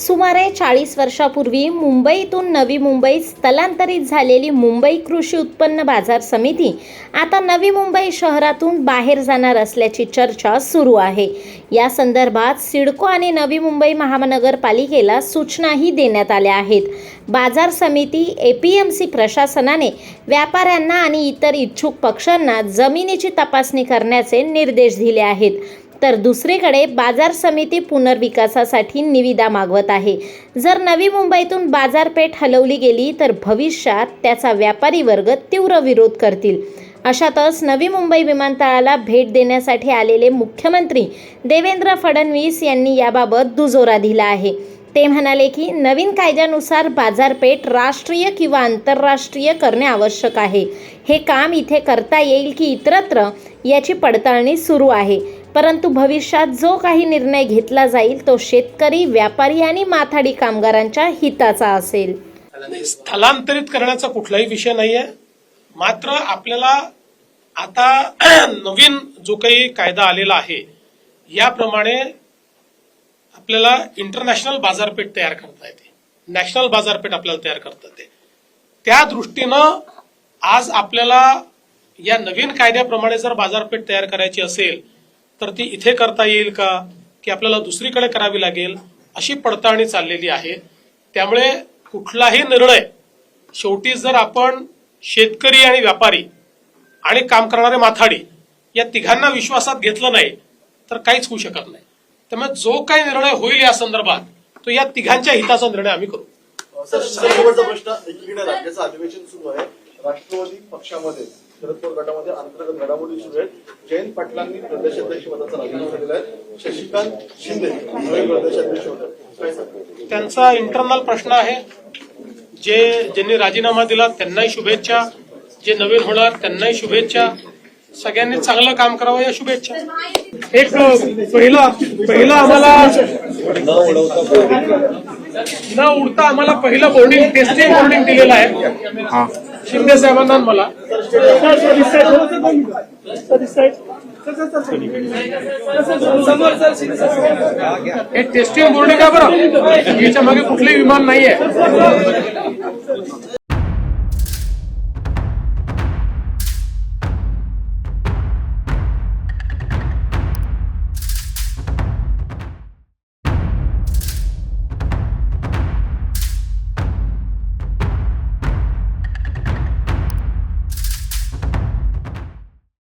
सुमारे चाळीस वर्षापूर्वी मुंबईतून नवी मुंबईत स्थलांतरित झालेली मुंबई कृषी उत्पन्न बाजार समिती आता नवी मुंबई शहरातून बाहेर जाणार असल्याची चर्चा सुरू आहे. या संदर्भात सिडको आणि नवी मुंबई महानगरपालिकेला सूचनाही देण्यात आल्या आहेत. बाजार समिती ए पी एम सी प्रशासनाने व्यापाऱ्यांना आणि इतर इच्छुक पक्षांना जमिनीची तपासणी करण्याचे निर्देश दिले आहेत. तर दुसरीकडे बाजार समिती पुनर्विकासासाठी निविदा मागवत आहे. जर नवी मुंबईतून बाजारपेठ हलवली गेली तर भविष्यात त्याचा व्यापारी वर्ग तीव्र विरोध करतील. अशातच नवी मुंबई विमानतळाला भेट देण्यासाठी आलेले मुख्यमंत्री देवेंद्र फडणवीस यांनी याबाबत दुजोरा दिला आहे. ते म्हणाले की नवीन कायद्यानुसार बाजारपेठ राष्ट्रीय किंवा आंतरराष्ट्रीय करणे आवश्यक आहे. हे काम इथे करता येईल की इतरत्र याची पडताळणी सुरू आहे. परंतु भविष्यात जो काही निर्णय घेतला जाईल तो शेतकरी व्यापारी आणि माथाडी कामगारांच्या हिताचा असेल. स्थलांतरित करण्याचा कुठलाही विषय नाहीये. मात्र आपल्याला आता नवीन जो काही कायदा आलेला आहे याप्रमाणे आपल्याला इंटरनॅशनल बाजारपेठ तयार करता येते. नॅशनल बाजारपेठ आपल्याला तयार करता येते. त्या दृष्टीनं आज आपल्याला या नवीन कायद्याप्रमाणे जर बाजारपेठ तयार करायची असेल तर ती इथे करता येईल का की आपल्याला दुसरीकडे करावी लागेल अशी पडताळणी चाललेली आहे त्यामुळे कुठलाही निर्णय शेवटी जर आपण शेतकरी आणि व्यापारी आणि काम करणारे माथाडी या तिघांना विश्वासात घेतलं नाही तर काहीच होऊ शकत नाही त्यामुळे जो काही निर्णय होईल या संदर्भात तो या तिघांच्या हिताचा निर्णय आम्ही करू सर शेवटचा प्रश्न एकीकडे राज्याचं अधिवेशन सुरू आहे राष्ट्रवादी पक्षामध्ये शरद पवार गटामध्ये अंतर्गत घडामोडी सुरू आहेत. जयंत पाटलांनी प्रदेशाध्यक्ष पदाचा राजीनामा दिलेला आहे. शशिकांत शिंदे नवे प्रदेशाध्यक्ष होते. काय सांगता त्यांचा इंटरनल प्रश्न आहे. जे ज्यांनी राजीनामा दिला त्यांनाही शुभेच्छा. जे नवीन होणार त्यांनाही शुभेच्छा. सगळ्यांनी चांगलं काम करावं या शुभेच्छा. एक पहिला पहिला आम्हाला न उडता आम्हाला पहिलं बोर्डिंग टेस्टिंग बोर्डिंग दिलेलं आहे. शिंदे साहेबांना मला. हे टेस्टिंग बोर्ड आहे बरं? याच्या मागे कुठलंही विमान नाहीये.